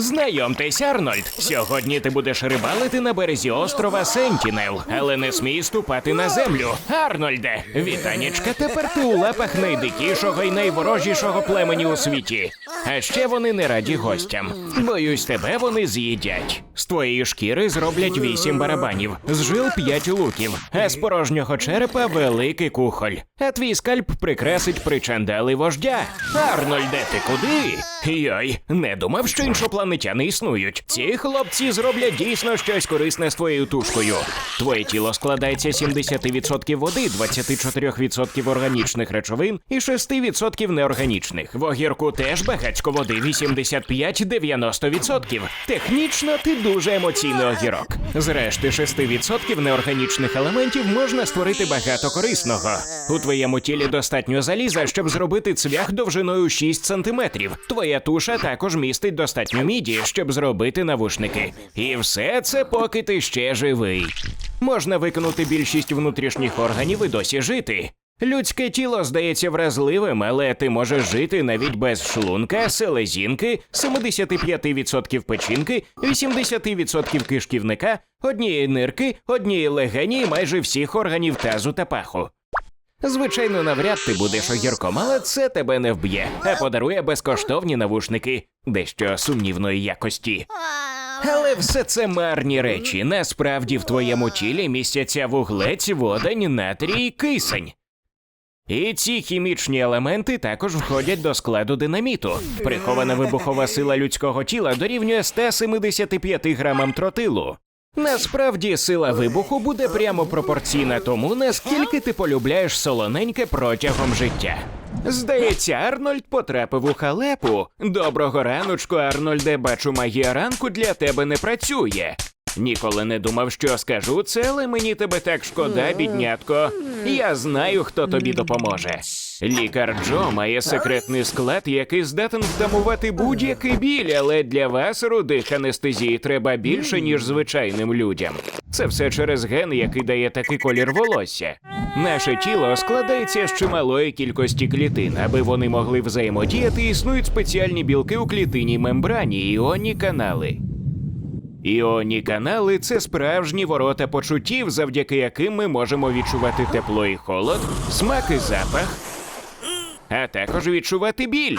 Знайомтесь, Арнольд. Сьогодні ти будеш рибалити на березі острова Сентінел, але не смій ступати на землю. Арнольде, вітанічка, тепер ти у лапах найдикішого і найворожішого племені у світі. А ще вони не раді гостям. Боюсь, тебе вони з'їдять. З твоєї шкіри зроблять вісім барабанів, з жил п'ять луків, а з порожнього черепа великий кухоль. А твій скальп прикрасить причандали вождя. Арнольде, ти куди? Йой, не думав, що іншопланетяни існують. Ці хлопці зроблять дійсно щось корисне з твоєю тушкою. Твоє тіло складається 70% води, 24% органічних речовин і 6% неорганічних. В огірку теж багатько води, 85-90%. Технічно ти дуже емоційний огірок. З решти 6% неорганічних елементів можна створити багато корисного. У твоєму тілі достатньо заліза, щоб зробити цвях довжиною 6 см. Твоя туша також містить достатньо міді, щоб зробити навушники. І все це поки ти ще живий. Можна виконати більшість внутрішніх органів і досі жити. Людське тіло здається вразливим, але ти можеш жити навіть без шлунка, селезінки, 75% печінки, 80% кишківника, однієї нирки, однієї легені і майже всіх органів тазу та паху. Звичайно, навряд ти будеш огірком, але це тебе не вб'є, а подарує безкоштовні навушники, дещо сумнівної якості. Але все це марні речі. Насправді в твоєму тілі містяться вуглець, водень, натрій і кисень. І ці хімічні елементи також входять до складу динаміту. Прихована вибухова сила людського тіла дорівнює 175 грамам тротилу. Насправді сила вибуху буде прямо пропорційна тому, наскільки ти полюбляєш солоненьке протягом життя. Здається, Арнольд потрапив у халепу. Доброго раночку, Арнольде, бачу, магія ранку для тебе не працює. Ніколи не думав, що скажу це, але мені тебе так шкода, біднятко. Я знаю, хто тобі допоможе. Лікар Джо має секретний склад, який здатен втамувати будь-який біль, але для вас, рудих анестезії, треба більше, ніж звичайним людям. Це все через ген, який дає такий колір волосся. Наше тіло складається з чималої кількості клітин. Аби вони могли взаємодіяти, існують спеціальні білки у клітинній мембрані, іонні канали. Іонні канали це справжні ворота почуттів, завдяки яким ми можемо відчувати тепло і холод, смак і запах, а також відчувати біль.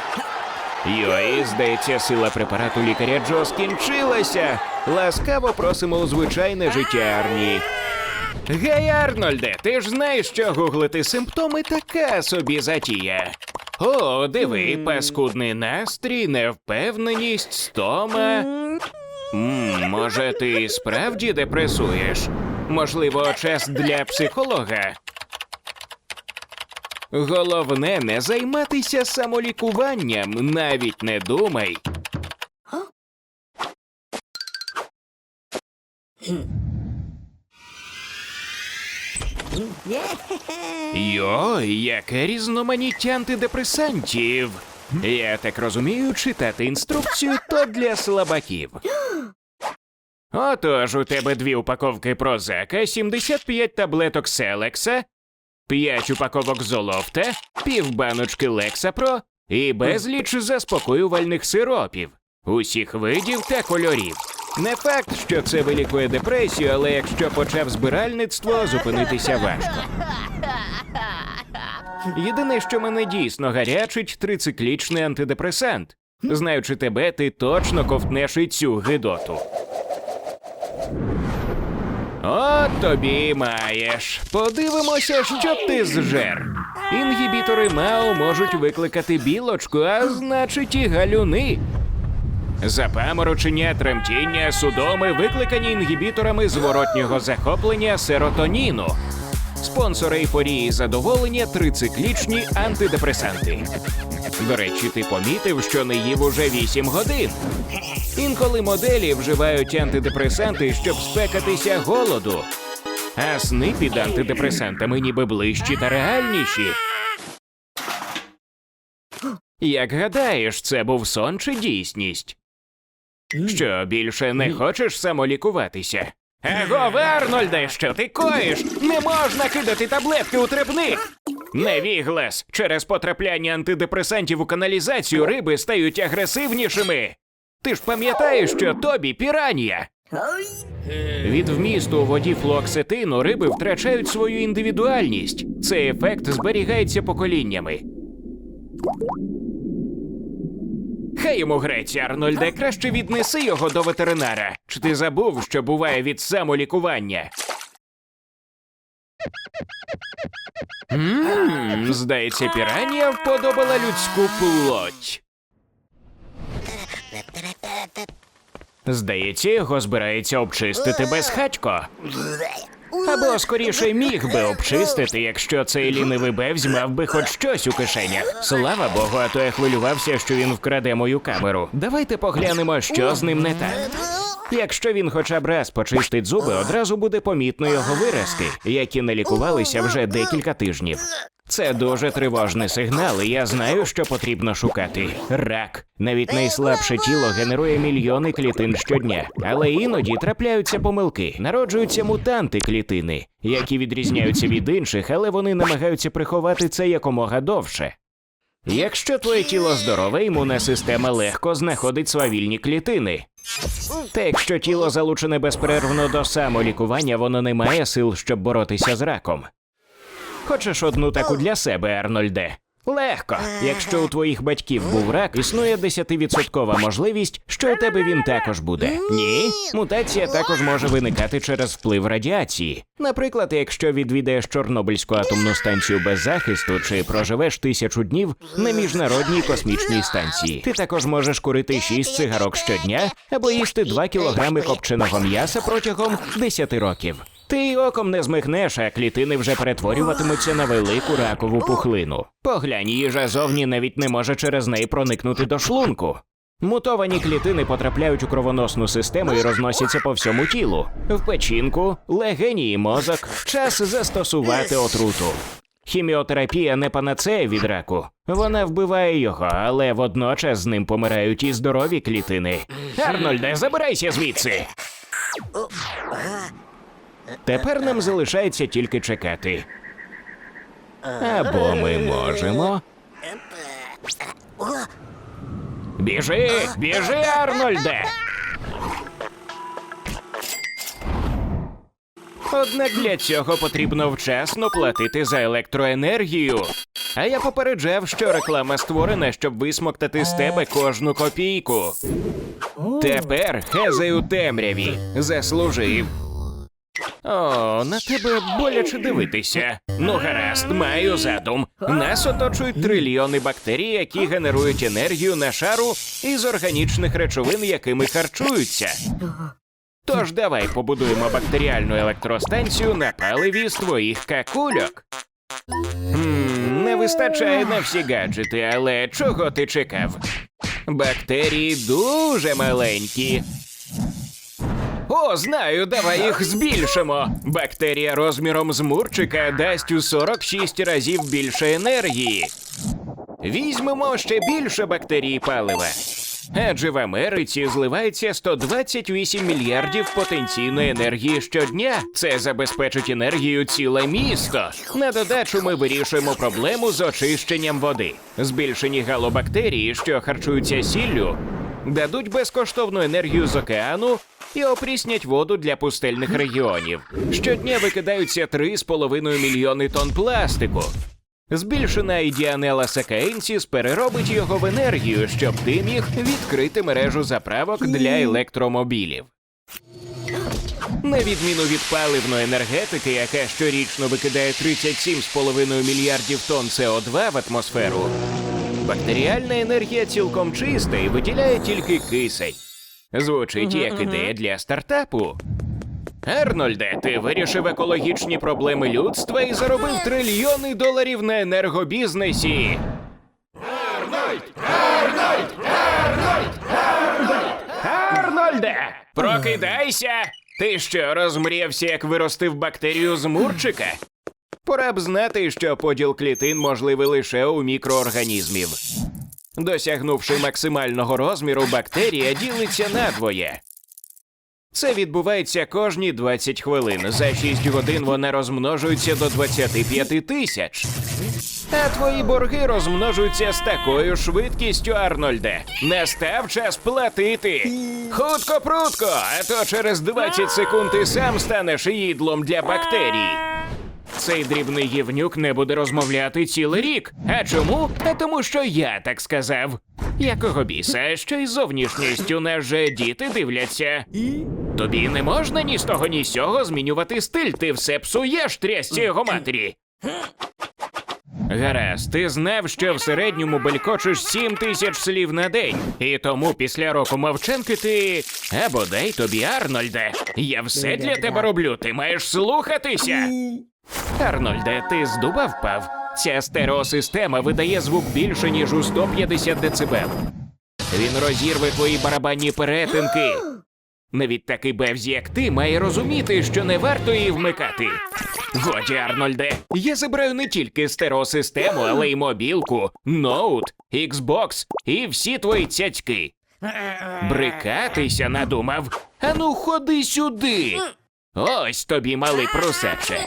Йой, здається, сила препарату лікаря Джо скінчилася. Ласкаво просимо у звичайне життя Арні. Гей, Арнольде, ти ж знаєш, що гуглити симптоми така собі затія. О, диви, паскудний настрій, невпевненість, стома. М, може, ти справді депресуєш? Можливо, час для психолога. Головне не займатися самолікуванням, навіть не думай. Йой, яке різноманіття антидепресантів. Я так розумію, читати інструкцію то для слабаків. Отож, у тебе дві упаковки прозака, 75 таблеток селекса, 5 упаковок золофта, пів баночки лексапро і безліч заспокоювальних сиропів, усіх видів та кольорів. Не факт, що це вилікує депресію, але якщо почав збиральництво, зупинитися важко. Єдине, що мене дійсно гарячить, трициклічний антидепресант. Знаючи тебе, ти точно ковтнеш і цю гидоту. От тобі маєш. Подивимося, що ти зжер. Інгібітори МАО можуть викликати білочку, а значить і галюни. Запаморочення, тремтіння, судоми викликані інгібіторами зворотнього захоплення серотоніну. Спонсори ейфорії задоволення трициклічні антидепресанти. До речі, ти помітив, що не їв уже 8 годин. Інколи моделі вживають антидепресанти, щоб спекатися голоду. А сни під антидепресантами ніби ближчі та реальніші. Як гадаєш, це був сон чи дійсність? Що більше не хочеш самолікуватися? Его, Арнольде, що ти коїш? Не можна кидати таблетки у трепних! Невіглас! Через потрапляння антидепресантів у каналізацію риби стають агресивнішими. Ти ж пам'ятаєш, що тобі піранія. Від вмісту у воді флуоксетину риби втрачають свою індивідуальність. Цей ефект зберігається поколіннями. Хай йому греться, Арнольде, краще віднеси його до ветеринара. Чи ти забув, що буває від самолікування? Ммм, здається, піранія вподобала людську плоть. Здається, його збирається обчистити безхатько. Або скоріше міг би обчистити, якщо цей лінивий бевзь мав би хоч щось у кишенях. Слава Богу, а то я хвилювався, що він вкраде мою камеру. Давайте поглянемо, що з ним не так. Якщо він хоча б раз почистить зуби, одразу буде помітно його виразки, які не лікувалися вже декілька тижнів. Це дуже тривожний сигнал, і я знаю, що потрібно шукати. Рак. Навіть найслабше тіло генерує мільйони клітин щодня, але іноді трапляються помилки. Народжуються мутанти клітини, які відрізняються від інших, але вони намагаються приховати це якомога довше. Якщо твоє тіло здорове, імунна система легко знаходить свавільні клітини. Та якщо тіло залучене безперервно до самолікування, воно не має сил, щоб боротися з раком. Хочеш одну таку для себе, Арнольде? Легко. Якщо у твоїх батьків був рак, існує 10% можливість, що у тебе він також буде. Ні, мутація також може виникати через вплив радіації. Наприклад, якщо відвідаєш Чорнобильську атомну станцію без захисту чи проживеш тисячу днів на міжнародній космічній станції. Ти також можеш курити 6 цигарок щодня або їсти 2 кілограми копченого м'яса протягом 10 років. Ти й оком не змихнеш, а клітини вже перетворюватимуться на велику ракову пухлину. Поглянь, їжа зовні навіть не може через неї проникнути до шлунку. Мутовані клітини потрапляють у кровоносну систему і розносяться по всьому тілу. В печінку, легені і мозок. Час застосувати отруту. Хіміотерапія не панацея від раку. Вона вбиває його, але водночас з ним помирають і здорові клітини. Арнольде, забирайся звідси. Тепер нам залишається тільки чекати. Або ми можемо. Біжи, біжи, Арнольде. Однак для цього потрібно вчасно платити за електроенергію. А я попереджав, що реклама створена, щоб висмоктати з тебе кожну копійку. Тепер хезай у темряві. Заслужив. О, на тебе боляче дивитися. Ну, гаразд, маю задум. Нас оточують трильйони бактерій, які генерують енергію на шару із органічних речовин, якими харчуються. Тож давай побудуємо бактеріальну електростанцію на паливі з твоїх какульок. Хм, не вистачає на всі гаджети, але чого ти чекав? Бактерії дуже маленькі. О, знаю, давай їх збільшимо. Бактерія розміром з мурчика дасть у 46 разів більше енергії. Візьмемо ще більше бактерій палива. Адже в Америці зливається 128 мільярдів потенційної енергії щодня. Це забезпечить енергію ціле місто. На додачу ми вирішуємо проблему з очищенням води. Збільшені галобактерії, що харчуються сіллю, дадуть безкоштовну енергію з океану і опріснять воду для пустельних регіонів. Щодня викидаються 3,5 мільйони тонн пластику. Збільшена ідіанела Сакаенсіс переробить його в енергію, щоб ти міг відкрити мережу заправок для електромобілів. На відміну від паливної енергетики, яка щорічно викидає 37,5 мільярдів тонн СО2 в атмосферу, бактеріальна енергія цілком чиста і виділяє тільки кисень. Звучить як ідея для стартапу. Арнольде, ти вирішив екологічні проблеми людства і заробив трильйони доларів на енергобізнесі. Арнольд! Арнольд! Арнольд! Арнольд! Арнольде! Прокидайся! Ти що, розмріявся, як виростив бактерію з мурчика? Пора б знати, що поділ клітин можливий лише у мікроорганізмів. Досягнувши максимального розміру, бактерія ділиться надвоє. Це відбувається кожні 20 хвилин. За 6 годин вона розмножується до 25 тисяч. А твої борги розмножуються з такою швидкістю, Арнольде. Настав час платити. Хутко прутко, а то через 20 секунд ти сам станеш їдлом для бактерій. Цей дрібний гівнюк не буде розмовляти цілий рік. А чому? А тому, що я так сказав. Якого біса, що й зовнішністю нас же діти дивляться. Тобі не можна ні з того, ні з сього змінювати стиль, ти все псуєш трясці його матері. Гаразд, ти знав, що в середньому белькочеш сім тисяч слів на день, і тому після року мовчанки ти. А бодай тобі, Арнольде. Я все для тебе роблю, ти маєш слухатися. Арнольде, ти з дуба впав? Ця стереосистема видає звук більше, ніж у 150 дБ. Він розірве твої барабанні перетинки. Навіть такий бевз, як ти, має розуміти, що не варто її вмикати. Годі, Арнольде, я забираю не тільки стереосистему, але й мобілку, ноут, Xbox і всі твої цяцьки. Брикатися надумав. Ану, ходи сюди. Ось тобі, малий прусаче.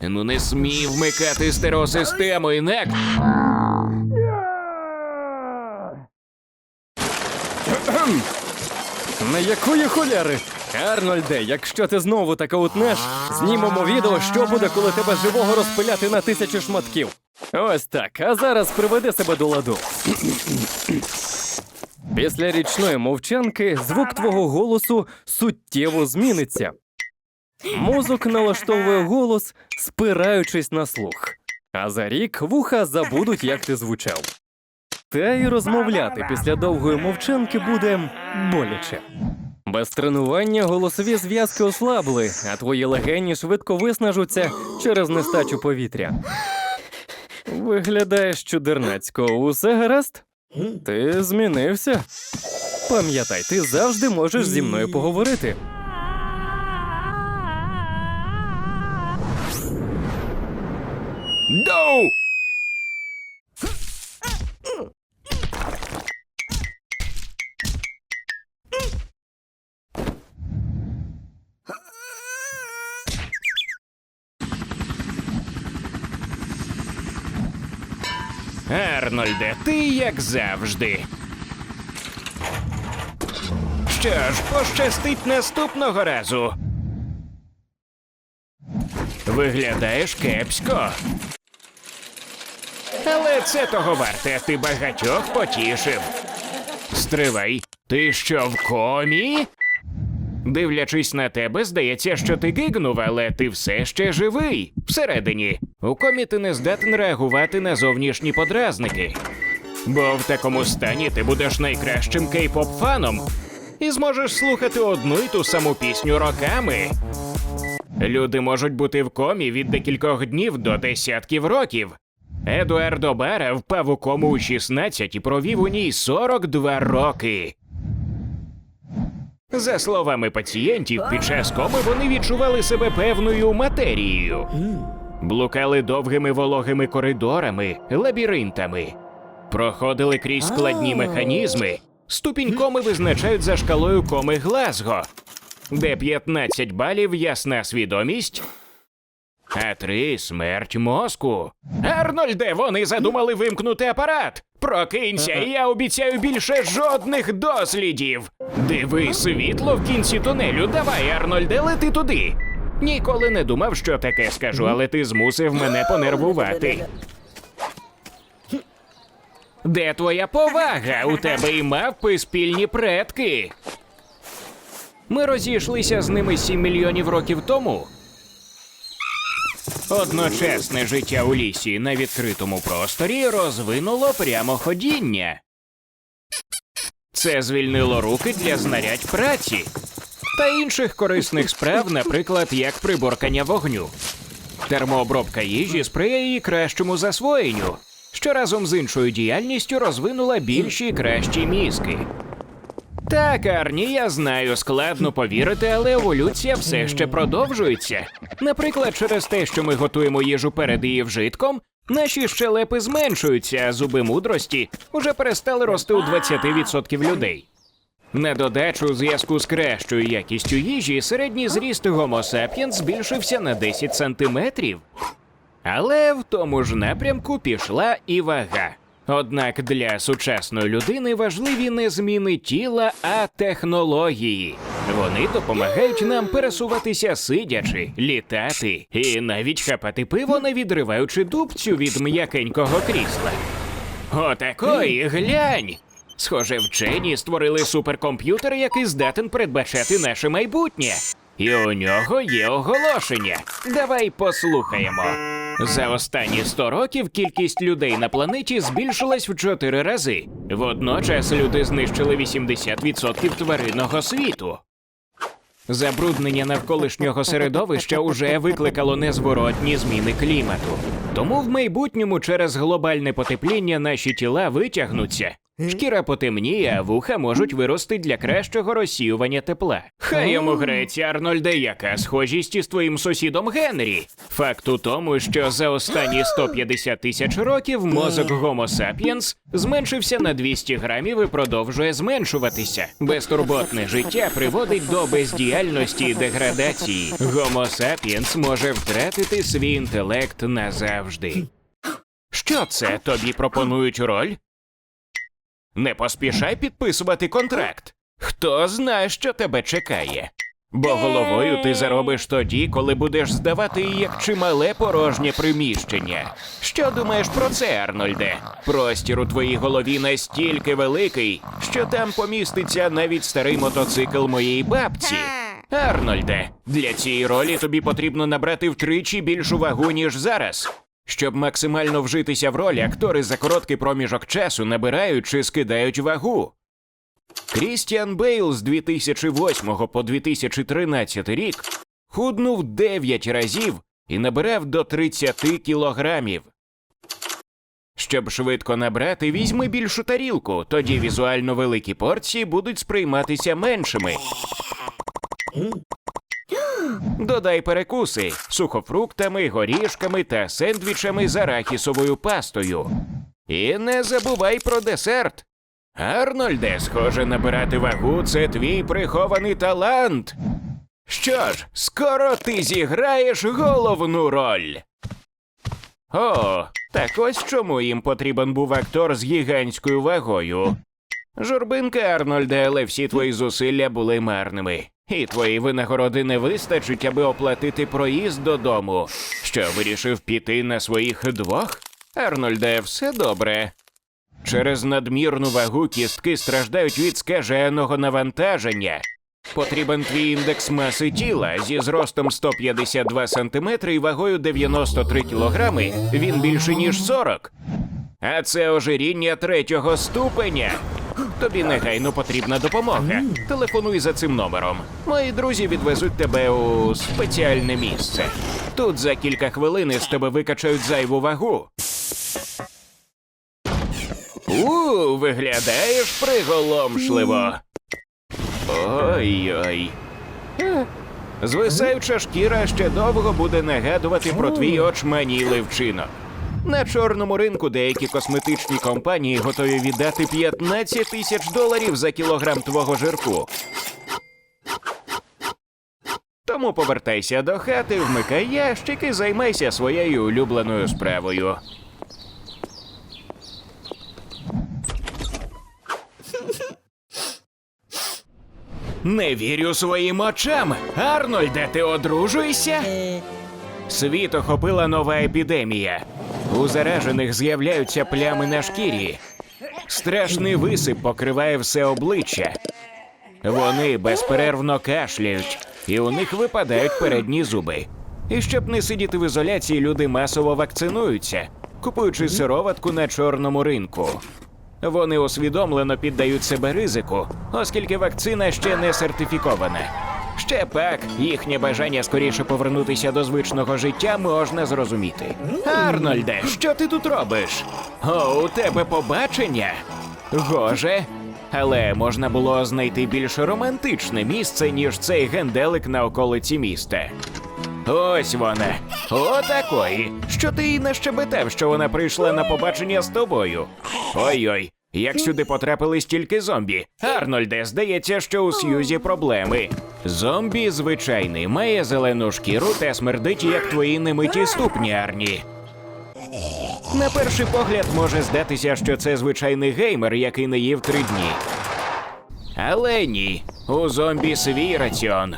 Ну не смій вмикати стереосистему, інак. На якої холяри? Арнольде, якщо ти знову таке утнеш, знімемо відео, що буде, коли тебе живого розпиляти на тисячу шматків. Ось так, а зараз приведи себе до ладу. Після річної мовчанки звук твого голосу суттєво зміниться. Мозок налаштовує голос, спираючись на слух. А за рік вуха забудуть, як ти звучав. Та й розмовляти після довгої мовчанки буде боляче. Без тренування голосові зв'язки ослабли, а твої легені швидко виснажуться через нестачу повітря. Виглядаєш чудернацько, усе гаразд? Ти змінився. Пам'ятай, ти завжди можеш зі мною поговорити. Доу! Арнольде, ти як завжди. Що ж, пощастить наступного разу. Виглядаєш кепсько. Але це того варте, ти багатьох потішив. Стривай, ти що в комі? Дивлячись на тебе, здається, що ти гигнув, але ти все ще живий. Всередині. У комі ти не здатен реагувати на зовнішні подразники. Бо в такому стані ти будеш найкращим кей-поп фаном і зможеш слухати одну й ту саму пісню роками. Люди можуть бути в комі від декількох днів до десятків років. Едуардо Бара впав у кому у 16 і провів у ній 42 роки. За словами пацієнтів, під час коми вони відчували себе певною матерією. Блукали довгими вологими коридорами, лабіринтами, проходили крізь складні механізми Ступінь коми визначають за шкалою коми Глазго, де 15 балів ясна свідомість, а 3 смерть мозку. Арнольде, вони задумали вимкнути апарат. Прокинься, і я обіцяю більше жодних дослідів. Диви світло в кінці тунелю. Давай, Арнольде, лети туди. Ніколи не думав, що таке скажу, але ти змусив мене понервувати. Де твоя повага? У тебе і мавпи спільні предки. Ми розійшлися з ними 7 мільйонів років тому. Одночасне життя у лісі на відкритому просторі розвинуло прямоходіння. Це звільнило руки для знарядь праці та інших корисних справ, наприклад, як приборкання вогню. Термообробка їжі сприяє її кращому засвоєнню, що разом з іншою діяльністю розвинула більші кращі мізки. Так, Арні, я знаю, складно повірити, але еволюція все ще продовжується. Наприклад, через те, що ми готуємо їжу перед її вжитком, наші щелепи зменшуються, а зуби мудрості вже перестали рости у 20% людей. На додачу, у зв'язку з кращою якістю їжі, середній зріст Homo sapiens збільшився на 10 сантиметрів. Але в тому ж напрямку пішла і вага. Однак для сучасної людини важливі не зміни тіла, а технології. Вони допомагають нам пересуватися сидячи, літати і навіть хапати пиво, не відриваючи дубцю від м'якенького крісла. Отакої, глянь! Схоже, вчені створили суперкомп'ютер, який здатен передбачати наше майбутнє. І у нього є оголошення. Давай послухаємо. За останні 100 років кількість людей на планеті збільшилась в 4 рази. Водночас люди знищили 80% тваринного світу. Забруднення навколишнього середовища уже викликало незворотні зміни клімату. Тому в майбутньому через глобальне потепління наші тіла витягнуться. Шкіра потемніє, а вуха можуть вирости для кращого розсіювання тепла. Хай йому греться, Арнольде, яка схожість із твоїм сусідом Генрі. Факт у тому, що за останні 150 тисяч років мозок Homo sapiens зменшився на 200 грамів і продовжує зменшуватися. Безтурботне життя приводить до бездіяльності і деградації. Homo sapiens може втратити свій інтелект назавжди. Що це тобі пропонують роль? Не поспішай підписувати контракт. Хто знає, що тебе чекає. Бо головою ти заробиш тоді, коли будеш здавати її як чимале порожнє приміщення. Що думаєш про це, Арнольде? Простір у твоїй голові настільки великий, що там поміститься навіть старий мотоцикл моєї бабці. Арнольде, для цієї ролі тобі потрібно набрати втричі більшу вагу, ніж зараз. Щоб максимально вжитися в роль, актори за короткий проміжок часу набирають чи скидають вагу. Крістіан Бейл з 2008 по 2013 рік худнув 9 разів і набирав до 30 кілограмів. Щоб швидко набрати, візьми більшу тарілку, тоді візуально великі порції будуть сприйматися меншими. Додай перекуси сухофруктами, горішками та сендвічами з арахісовою пастою. І не забувай про десерт. Арнольде, схоже, набирати вагу це твій прихований талант. Що ж, скоро ти зіграєш головну роль. О, так ось чому їм потрібен був актор з гігантською вагою. Журбинка, Арнольде, але всі твої зусилля були марними. І твої винагороди не вистачить, аби оплатити проїзд додому. Що вирішив піти на своїх двох? Арнольде, все добре. Через надмірну вагу кістки страждають від скаженого навантаження. Потрібен твій індекс маси тіла зі зростом 152 см і вагою 93 кг. Він більше ніж 40. А це ожиріння третього ступеня. Тобі негайно потрібна допомога. Телефонуй за цим номером. Мої друзі відвезуть тебе у спеціальне місце. Тут за кілька хвилин із тебе викачають зайву вагу. У, виглядаєш приголомшливо. Ой-ой. Звисаюча шкіра ще довго буде нагадувати про твій очманілий вчинок. На чорному ринку деякі косметичні компанії готові віддати 15 тисяч доларів за кілограм твого жирку. Тому повертайся до хати, вмикай ящик і займайся своєю улюбленою справою. Не вірю своїм очам. Арнольде, ти одружуєшся? Світ охопила нова епідемія. У заражених з'являються плями на шкірі. Страшний висип покриває все обличчя. Вони безперервно кашляють, і у них випадають передні зуби. І щоб не сидіти в ізоляції, люди масово вакцинуються, купуючи сироватку на чорному ринку. Вони усвідомлено піддають себе ризику, оскільки вакцина ще не сертифікована. Ще пак їхнє бажання скоріше повернутися до звичного життя можна зрозуміти. Арнольде, що ти тут робиш? О, у тебе побачення? Гоже. Але можна було знайти більш романтичне місце, ніж цей генделик на околиці міста. Ось вона. Отакої. Що ти їй нащебетав, що вона прийшла на побачення з тобою? Ой-ой, як сюди потрапили стільки зомбі. Арнольде, здається, що у Сьюзі проблеми. Зомбі звичайний, має зелену шкіру та смердить, як твої немиті ступні, Арні. На перший погляд може здатися, що це звичайний геймер, який не їв три дні. Але ні, у зомбі свій раціон.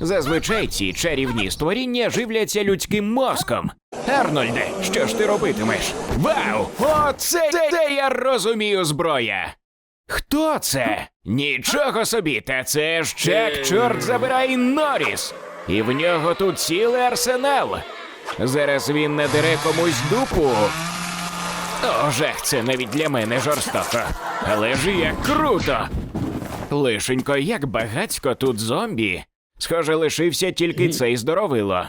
Зазвичай ці чарівні створіння живляться людським мозком. Арнольде, що ж ти робитимеш? Вау! Оце це, я розумію зброя. Хто це? Нічого собі, та це ж Чак, чорт забирай Норріс. І в нього тут цілий арсенал. Зараз він надере комусь дупу. О, це навіть для мене жорстоко. Але ж як круто! Лишенько, як багацько тут зомбі. Схоже, лишився тільки цей здоровило.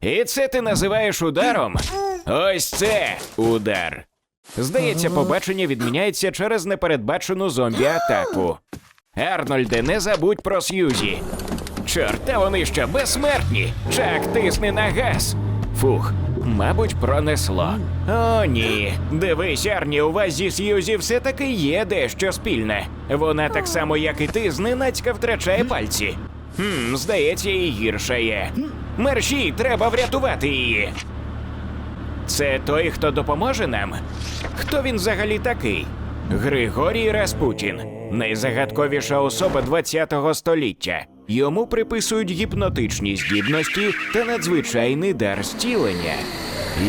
І це ти називаєш ударом? Ось це удар. Здається, побачення відміняється через непередбачену зомбі-атаку. Арнольде, не забудь про Сьюзі. Чорт, та вони що безсмертні. Чак, тисни на газ. Фух, мабуть, пронесло. О, ні. Дивись, Арні, у вас зі Сьюзі все-таки є дещо спільне. Вона так само, як і ти, зненацька втрачає пальці. Хм, здається, і гірше є. Мерші, треба врятувати її. Це той, хто допоможе нам? Хто він взагалі такий? Григорій Распутін, найзагадковіша особа ХХ століття. Йому приписують гіпнотичні здібності та надзвичайний дар зцілення.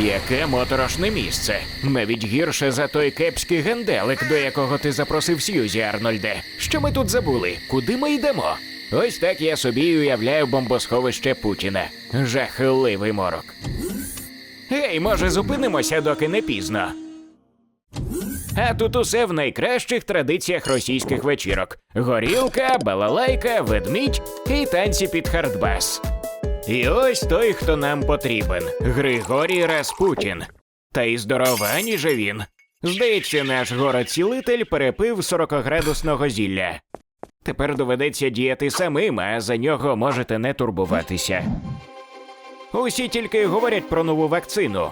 Яке моторошне місце. Навіть гірше за той кепський генделик, до якого ти запросив Сьюзі, Арнольде. Що ми тут забули? Куди ми йдемо? Ось так я собі уявляю бомбосховище Путіна. Жахливий морок. Гей, може, зупинимося, доки не пізно. А тут усе в найкращих традиціях російських вечірок: горілка, балалайка, ведмідь і танці під хардбас. І ось той, хто нам потрібен Григорій Распутін. Та й здоровані же він. Здається, наш город-цілитель перепив 40-градусного зілля. Тепер доведеться діяти самим, а за нього можете не турбуватися. Усі тільки говорять про нову вакцину.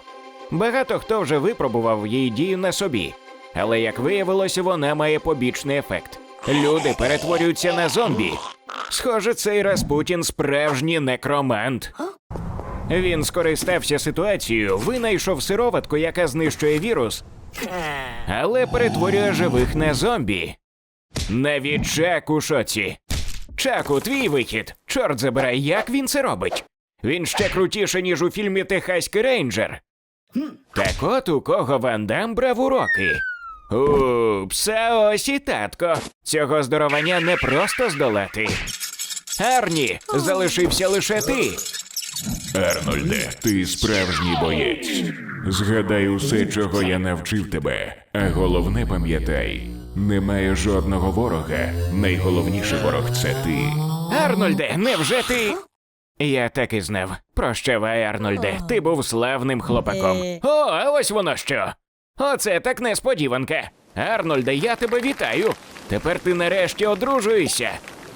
Багато хто вже випробував її дію на собі, але як виявилося, вона має побічний ефект. Люди перетворюються на зомбі. Схоже, цей Распутін справжній некромант. Він скористався ситуацією, винайшов сироватку, яка знищує вірус, але перетворює живих на зомбі. Навіть Чак у шоці. Чаку, твій вихід. Чорт забирай, як він це робить? Він ще крутіше, ніж у фільмі Техаський рейнджер. Так от у кого Ван Дам брав уроки. Упс, а ось і татко. Цього здоровання не просто здолати. Арні, залишився лише ти. Арнольде, ти справжній боєць. Згадай усе, чого я навчив тебе. А головне пам'ятай: немає жодного ворога. Найголовніший ворог це ти. Арнольде, невже ти. Я так і знав. Прощавай, Арнольде, ти був славним хлопаком. О, а ось воно що. Оце так несподіванка. Арнольде, я тебе вітаю. Тепер ти нарешті одружуєшся.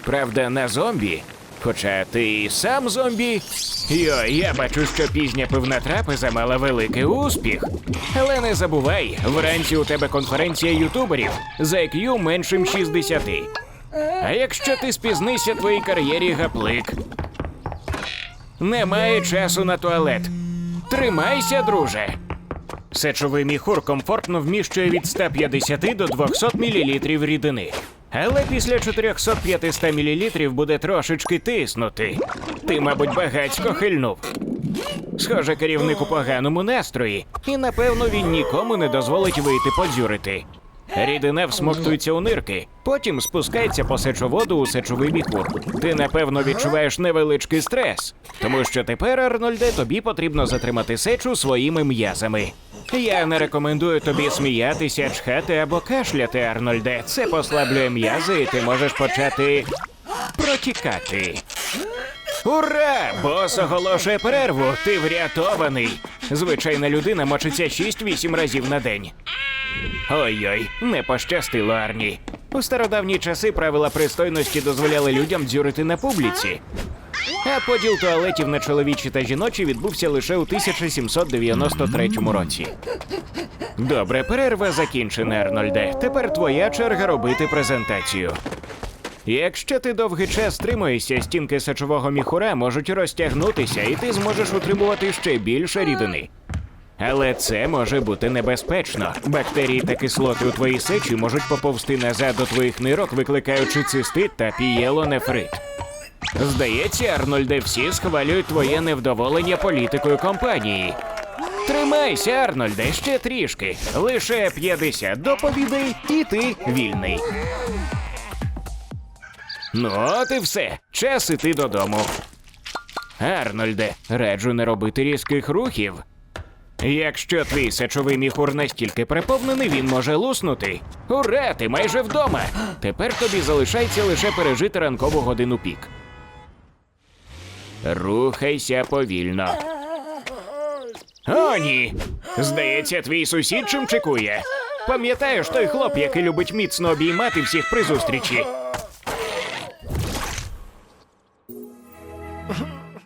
Правда, на зомбі. Хоча ти і сам зомбі. Йой, я бачу, що пізня пивна трапеза мала великий успіх. Але не забувай, вранці у тебе конференція ютуберів за IQ меншим 60. А якщо ти спізнися твоїй кар'єрі гаплик. Немає часу на туалет. Тримайся, друже. Сечовий міхур комфортно вміщує від 150 до 200 мл рідини. Але після 400-500 мл буде трошечки тиснути. Ти, мабуть, багацько хильнув. Схоже, керівник у поганому настрої, і напевно він нікому не дозволить вийти подзюрити. Рідина всмоктується у нирки, потім спускається по сечоводу у сечовий міхур. Ти напевно відчуваєш невеличкий стрес, тому що тепер, Арнольде, тобі потрібно затримати сечу своїми м'язами. Я не рекомендую тобі сміятися, чхати або кашляти, Арнольде. Це послаблює м'язи, і ти можеш почати протікати. Ура! Бос оголошує перерву. Ти врятований. Звичайна людина мочиться 6-8 разів на день. Ой-ой, не пощастило Арні. У стародавні часи правила пристойності дозволяли людям дзюрити на публіці. А поділ туалетів на чоловічі та жіночі відбувся лише у 1793 році. Добре, перерва закінчена, Арнольде. Тепер твоя черга робити презентацію. Якщо ти довгий час стримуєшся, стінки сечового міхура можуть розтягнутися, і ти зможеш утримувати ще більше рідини. Але це може бути небезпечно. Бактерії та кислоти у твоїй сечі можуть поповзти назад до твоїх нирок, викликаючи цистит та пієлонефрит. Здається, Арнольде, всі схвалюють твоє невдоволення політикою компанії. Тримайся, Арнольде, ще трішки. Лише 50 доповідей, і ти вільний. Ну, от і все. Час іти додому. Арнольде, раджу не робити різких рухів. Якщо твій сечовий міхур настільки переповнений, він може луснути. Ура, ти майже вдома. Тепер тобі залишається лише пережити ранкову годину пік. Рухайся повільно. О, ні. Здається, твій сусід чимчикує. Пам'ятаєш той хлоп, який любить міцно обіймати всіх при зустрічі?